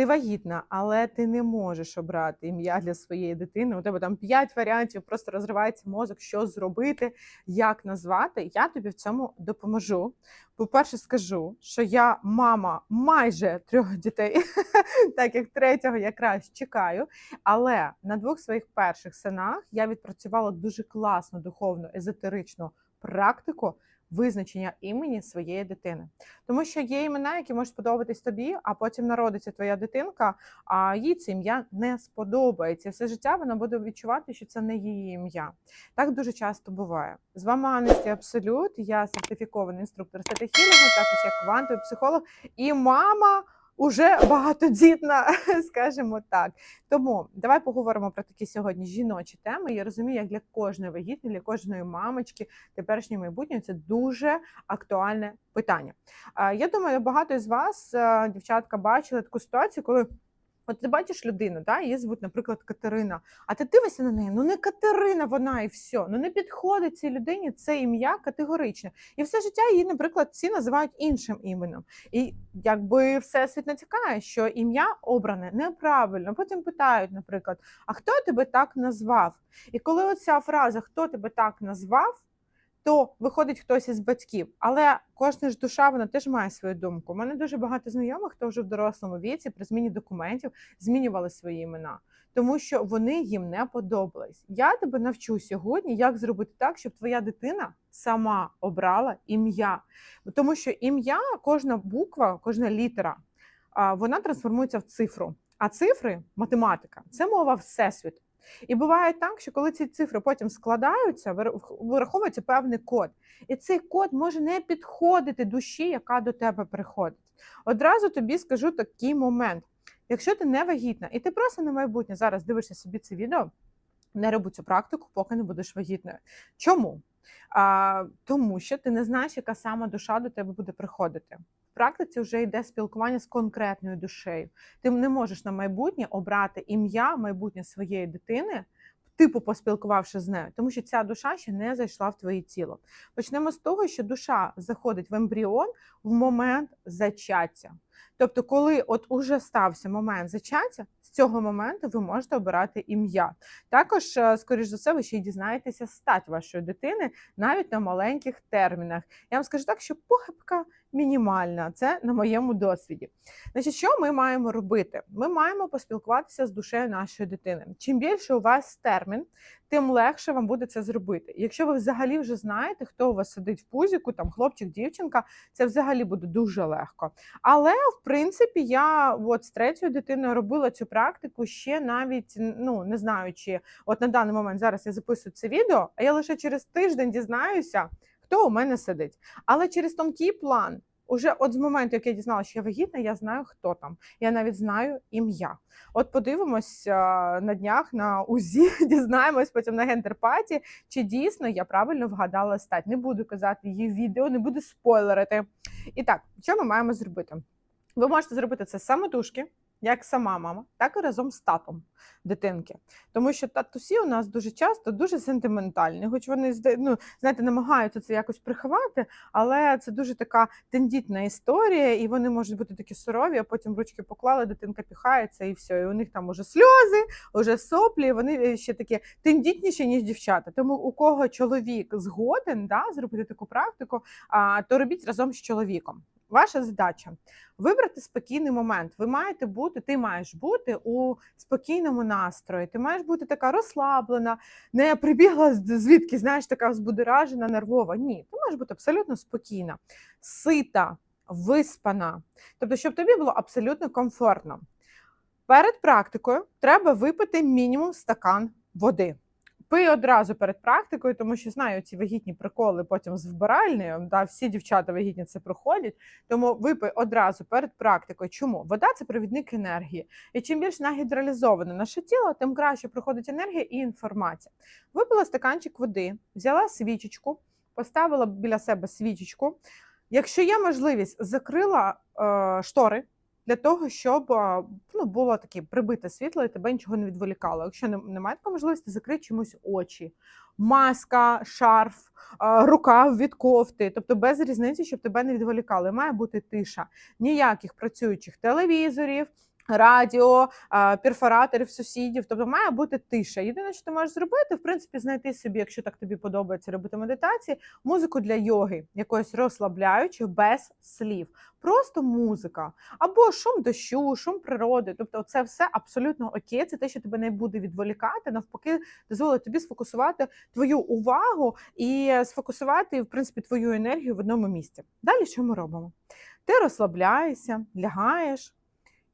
Ти вагітна, але ти не можеш обрати ім'я для своєї дитини. У тебе там п'ять варіантів, просто розривається мозок, що зробити, як назвати. Я тобі в цьому допоможу. По-перше, скажу, що я мама майже трьох дітей, так як третього якраз чекаю. Але на двох своїх перших синах я відпрацювала дуже класну духовну езотеричну практику визначення імені своєї дитини. Тому що є імена, які можуть сподобатись тобі, а потім народиться твоя дитинка, а їй це ім'я не сподобається. Все життя вона буде відчувати, що це не її ім'я. Так дуже часто буває. З вами Анесті Абсолют, я сертифікований інструктор статихілінгу, також як квантовий психолог і мама. Уже багатодітна, скажімо так. Тому давай поговоримо про такі сьогодні жіночі теми. Я розумію, як для кожної вагітної, для кожної мамочки теперішньої майбутнього це дуже актуальне питання. Я думаю, багато з вас, е, дівчатка, бачили таку ситуацію, коли. От ти бачиш людину, да, її звуть, наприклад, Катерина, а ти дивишся на неї, ну не Катерина вона і все. Ну не підходить цій людині це ім'я категоричне. І все життя її, наприклад, всі називають іншим іменем. І якби всесвіт натякає, що ім'я обране неправильно. Потім питають, наприклад, а хто тебе так назвав? І коли оця фраза Хто тебе так назвав? То виходить хтось із батьків, але кожна ж душа вона теж має свою думку. У мене дуже багато знайомих, хто вже в дорослому віці при зміні документів змінювали свої імена, тому що вони їм не подобались. Я тебе навчу сьогодні, як зробити так, щоб твоя дитина сама обрала ім'я, тому що ім'я, кожна буква, кожна літера, вона трансформується в цифру. А цифри, математика, це мова всесвіту. І буває так, що коли ці цифри потім складаються, вир- вираховується певний код. І цей код може не підходити душі, яка до тебе приходить. Одразу тобі скажу такий момент. Якщо ти не вагітна, і ти просто на майбутнє зараз дивишся собі це відео, не роби цю практику, поки не будеш вагітною. Чому? А, тому що ти не знаєш, яка сама душа до тебе буде приходити. Практиці вже йде спілкування з конкретною душею. Ти не можеш на майбутнє обрати ім'я майбутнє своєї дитини, типу поспілкувавши з нею, тому що ця душа ще не зайшла в твоє тіло. Почнемо з того, що душа заходить в ембріон в момент зачаття. Тобто, коли от уже стався момент зачаття, з цього моменту ви можете обирати ім'я. Також, е, скоріш за все, ви ще й дізнаєтеся стать вашої дитини навіть на маленьких термінах. Я вам скажу так, що похибка мінімальна. Це на моєму досвіді. Значить, що ми маємо робити? Ми маємо поспілкуватися з душею нашої дитини. Чим більше у вас термін, тим легше вам буде це зробити. Якщо ви взагалі вже знаєте, хто у вас сидить в пузіку, там хлопчик, дівчинка, це взагалі буде дуже легко. Але в принципі я от з третьою дитиною робила цю практику ще навіть ну не знаючи, от на даний момент зараз я записую це відео, а я лише через тиждень дізнаюся, хто у мене сидить. Але через тонкий план. Уже от з моменту, як я дізналася, що я вагітна, я знаю, хто там. Я навіть знаю ім'я. От подивимось на днях на УЗІ, дізнаємось потім на гендерпаті, чи дійсно я правильно вгадала стать. Не буду казати її відео, не буду спойлерити. І так, що ми маємо зробити? Ви можете зробити це самотужки, як сама мама, так і разом з татом дитинки. Тому що татусі у нас дуже часто дуже сентиментальні, хоч вони ну, знаєте, намагаються це якось приховати, але це дуже така тендітна історія, і вони можуть бути такі сурові, а потім ручки поклали, дитинка піхається і все. І у них там уже сльози, уже соплі, і вони е, ще такі тендітніші, ніж дівчата. Тому у кого чоловік згоден да, зробити таку практику, а, то робіть разом з чоловіком. Ваша задача вибрати спокійний момент. Ви маєте бути, ти маєш бути у спокійному настрої. Ти маєш бути така розслаблена, не прибігла звідки, знаєш, така збудеражена, нервова. Ні, ти маєш бути абсолютно спокійна, сита, виспана. Тобто, щоб тобі було абсолютно комфортно. Перед практикою треба випити мінімум стакан води. Пий одразу перед практикою, тому що знаю ці вагітні приколи потім з вбиральнею. Да, всі дівчата вагітні це проходять. Тому випий одразу перед практикою. Чому? Вода це провідник енергії. І чим більш нагідралізоване наше тіло, тим краще проходить енергія і інформація. Випила стаканчик води, взяла свічечку, поставила біля себе свічечку. Якщо є можливість, закрила е, штори для того, щоб ну, було таке прибите світло і тебе нічого не відволікало. Якщо немає такої можливості, закрий чомусь очі, маска, шарф, рукав від кофти, тобто без різниці, щоб тебе не відволікали. Має бути тиша. Ніяких працюючих телевізорів, радіо, перфораторів сусідів. Тобто має бути тиша. Єдине, що ти можеш зробити, в принципі, знайти собі, якщо так тобі подобається робити медитації, музику для йоги, якоїсь розслабляючої, без слів. Просто музика. Або шум дощу, шум природи. Тобто, це все абсолютно окей. Це те, що тебе не буде відволікати, навпаки, дозволить тобі сфокусувати твою увагу і сфокусувати, в принципі, твою енергію в одному місці. Далі що ми робимо? Ти розслабляєшся, лягаєш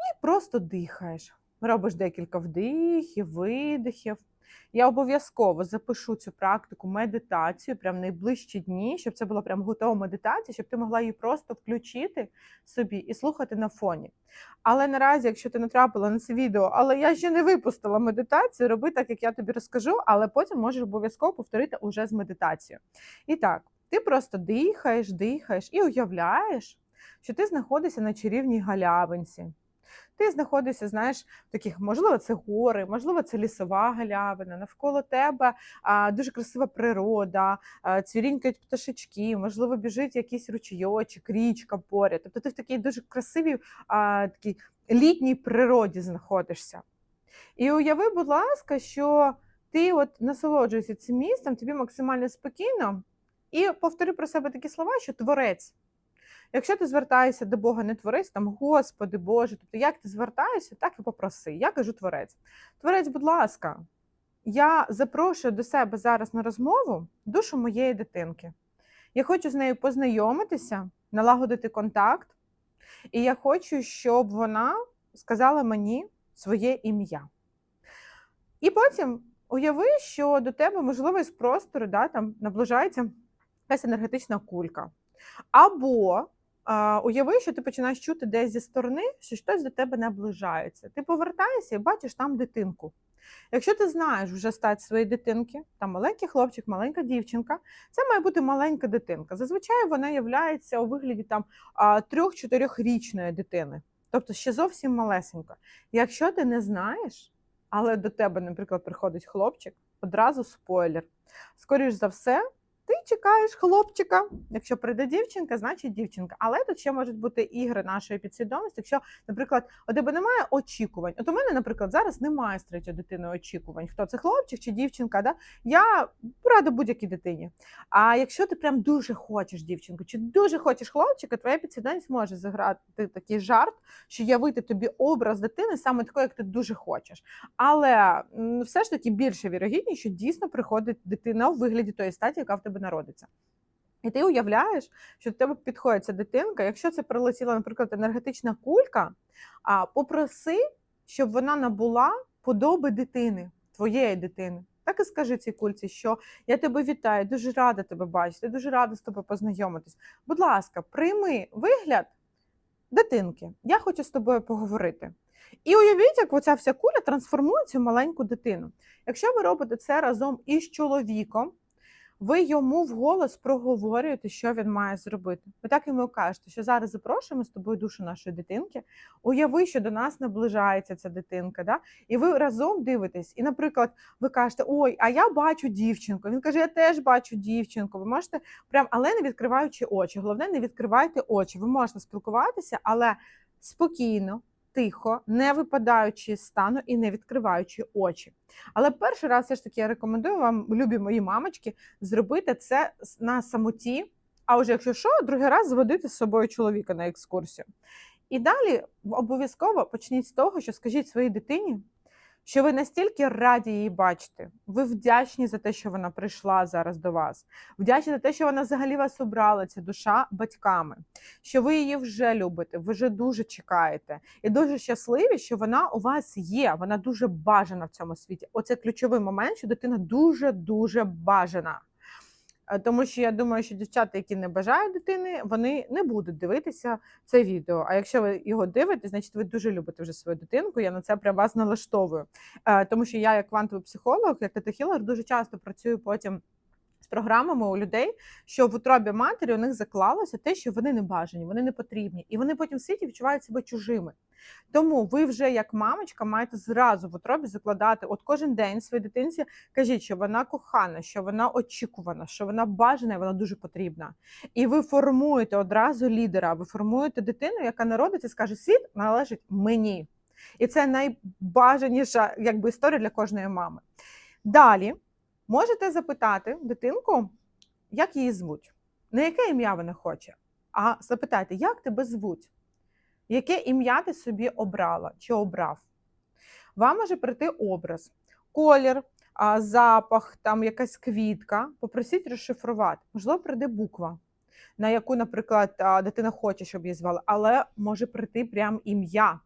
і просто дихаєш. Робиш декілька вдихів, видихів. Я обов'язково запишу цю практику медитацію в найближчі дні, щоб це була прям готова медитація, щоб ти могла її просто включити собі і слухати на фоні. Але наразі, якщо ти натрапила на це відео, але я ще не випустила медитацію, роби так, як я тобі розкажу, але потім можеш обов'язково повторити уже з медитацією. І так, ти просто дихаєш, дихаєш і уявляєш, що ти знаходишся на чарівній галявинці. Ти знаходишся, знаєш, в таких, можливо, це гори, можливо, це лісова галявина. Навколо тебе а, дуже красива природа, а, цвірінькають пташечки, можливо, біжить якийсь ручейочок, річка поряд. Тобто ти в такій дуже красивій, а, такій літній природі знаходишся. І уяви, будь ласка, що ти от насолоджуєшся цим містом, тобі максимально спокійно, і повтори про себе такі слова, що творець. Якщо ти звертаєшся до Бога, не творець, там Господи Боже, тобто як ти звертаєшся, так і попроси. Я кажу творець. Творець, будь ласка, я запрошую до себе зараз на розмову душу моєї дитинки. Я хочу з нею познайомитися, налагодити контакт, і я хочу, щоб вона сказала мені своє ім'я. І потім уяви, що до тебе, можливо, з простору да, там наближається якась енергетична кулька. Або уяви, що ти починаєш чути десь зі сторони, що хтось до тебе наближається. Ти повертаєшся і бачиш там дитинку. Якщо ти знаєш вже стать своєї дитинки, там маленький хлопчик, маленька дівчинка, це має бути маленька дитинка. Зазвичай вона являється у вигляді там трьох-чотирьохрічної дитини, тобто ще зовсім малесенька. Якщо ти не знаєш, але до тебе, наприклад, приходить хлопчик, одразу спойлер. Скоріш за все, ти чекаєш хлопчика. Якщо прийде дівчинка, значить дівчинка. Але тут ще можуть бути ігри нашої підсвідомості. Якщо, наприклад, у тебе немає очікувань. От у мене, наприклад, зараз немає з третьою дитиною очікувань. Хто це хлопчик чи дівчинка? Да? Я рада будь-якій дитині. А якщо ти прям дуже хочеш дівчинку, чи дуже хочеш хлопчика, твоя підсвідомість може заграти такий жарт, що явити тобі образ дитини саме такої, як ти дуже хочеш. Але все ж таки більше вірогідність, що дійсно приходить дитина у вигляді тої статі, яка в тебе народиться. І ти уявляєш, що до тебе підходить ця дитинка. Якщо це прилетіла, наприклад, енергетична кулька, а попроси, щоб вона набула подоби дитини, твоєї дитини. Так і скажи цій кульці, що я тебе вітаю, дуже рада тебе бачити, дуже рада з тобою познайомитись. Будь ласка, прийми вигляд дитинки. Я хочу з тобою поговорити. І уявіть, як оця вся куля трансформує цю маленьку дитину. Якщо ви робите це разом із чоловіком, ви йому вголос проговорюєте, що він має зробити. Ви так йому кажете, що зараз запрошуємо з тобою душу нашої дитинки. Уяви, що до нас наближається ця дитинка, да? і ви разом дивитесь. І, наприклад, ви кажете, ой, а я бачу дівчинку. Він каже, я теж бачу дівчинку. Ви можете прям, але не відкриваючи очі. Головне, не відкривайте очі. Ви можете спілкуватися, але спокійно тихо, не випадаючи з стану і не відкриваючи очі. Але перший раз все ж таки я рекомендую вам, любі мої мамочки, зробити це на самоті. А вже якщо що, другий раз зводити з собою чоловіка на екскурсію. І далі обов'язково почніть з того, що скажіть своїй дитині, що ви настільки раді її бачити, ви вдячні за те, що вона прийшла зараз до вас, вдячні за те, що вона взагалі вас обрала, ця душа батьками, що ви її вже любите, ви вже дуже чекаєте, і дуже щасливі, що вона у вас є. Вона дуже бажана в цьому світі. Оце ключовий момент, що дитина дуже дуже бажана. Е, тому що я думаю, що дівчата, які не бажають дитини, вони не будуть дивитися це відео. А якщо ви його дивитесь, значить ви дуже любите вже свою дитинку. Я на це при вас налаштовую. Е, тому що я, як квантовий психолог, як тетахілер, дуже часто працюю потім програмами у людей, що в утробі матері у них заклалося те, що вони не бажані, вони не потрібні, і вони потім в світі відчувають себе чужими. Тому ви вже, як мамочка, маєте зразу в утробі закладати от кожен день своїй дитинці, кажіть, що вона кохана, що вона очікувана, що вона бажана, і вона дуже потрібна. І ви формуєте одразу лідера, ви формуєте дитину, яка народиться і скаже: світ належить мені. І це найбажаніша якби, історія для кожної мами. Далі можете запитати дитинку, як її звуть, не яке ім'я вона хоче, а запитайте, як тебе звуть, яке ім'я ти собі обрала чи обрав. Вам може прийти образ, колір, запах, там якась квітка. Попросіть розшифрувати. Можливо, прийде буква, на яку, наприклад, дитина хоче, щоб її звали, але може прийти прям ім'я.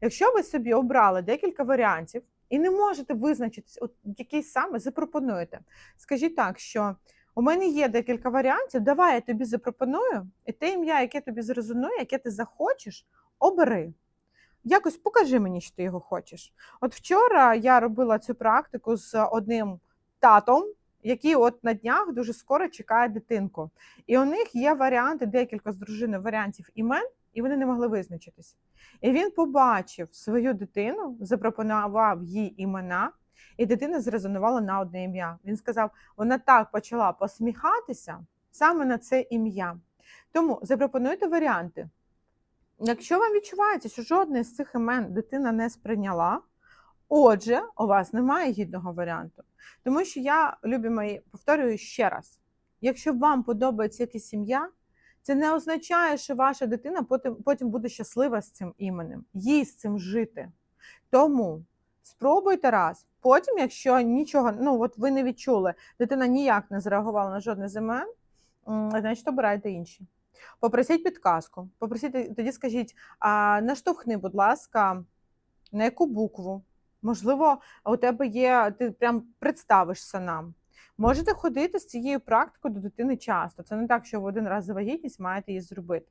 Якщо ви собі обрали декілька варіантів і не можете визначитись, от який саме запропонуєте. Скажіть так, що у мене є декілька варіантів, давай я тобі запропоную, і те ім'я, яке тобі зрезонує, яке ти захочеш, обери. Якось покажи мені, що ти його хочеш. От вчора я робила цю практику з одним татом, який от на днях дуже скоро чекає дитинку. І у них є варіанти, декілька з дружиною варіантів імен, і вони не могли визначитися. І він побачив свою дитину, запропонував їй імена, і дитина зрезонувала на одне ім'я. Він сказав, вона так почала посміхатися саме на це ім'я. Тому запропонуйте варіанти. Якщо вам відчувається, що жодне з цих імен дитина не сприйняла, отже, у вас немає гідного варіанту. Тому що я, любі мої, повторюю ще раз: якщо вам подобається якесь ім'я, це не означає, що ваша дитина потім, потім буде щаслива з цим іменем, їй з цим жити. Тому спробуйте раз. Потім, якщо нічого, ну от ви не відчули, дитина ніяк не зреагувала на жодне з значить обирайте інші. Попросіть підказку. Попросіть, тоді скажіть, а, наштовхни, будь ласка, на яку букву? Можливо, у тебе є, ти прям представишся нам. Можете ходити з цією практикою до дитини часто. Це не так, що в один раз за вагітність маєте її зробити.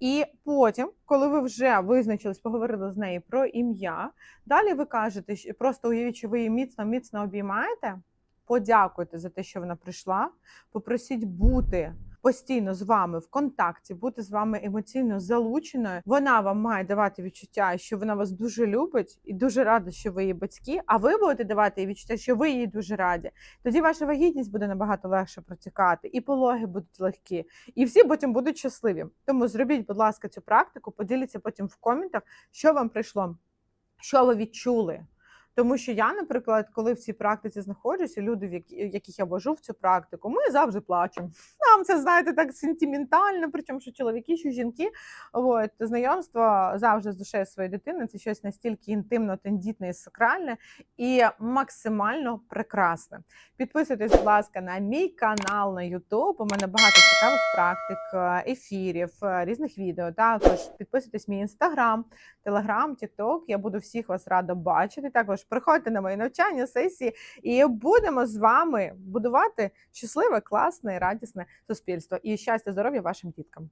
І потім, коли ви вже визначились, поговорили з нею про ім'я, далі ви кажете, що просто уявіть, що ви її міцно міцно обіймаєте. Подякуйте за те, що вона прийшла. Попросіть бути постійно з вами в контакті, бути з вами емоційно залученою. Вона вам має давати відчуття, що вона вас дуже любить і дуже рада, що ви її батьки. А ви будете давати їй відчуття, що ви їй дуже раді. Тоді ваша вагітність буде набагато легше протікати, і пологи будуть легкі, і всі потім будуть щасливі. Тому зробіть, будь ласка, цю практику, поділіться потім в коментах, що вам прийшло, що ви відчули. Тому що я, наприклад, коли в цій практиці знаходжуся, люди, в яких я вожу в цю практику, ми завжди плачемо. Нам це знаєте так сентиментально, причому що чоловіки, що жінки. От знайомство завжди з душею своєї дитини це щось настільки інтимно, тендітне і сакральне і максимально прекрасне. Підписуйтесь, будь ласка, на мій канал на YouTube. У мене багато цікавих практик, е, ефірів, е, різних відео. Також підписуйтесь мій інстаграм, телеграм, тікток. Я буду всіх вас рада бачити. Також приходьте на мої навчання, сесії, і будемо з вами будувати щасливе, класне, радісне суспільство і щастя, здоров'я вашим діткам.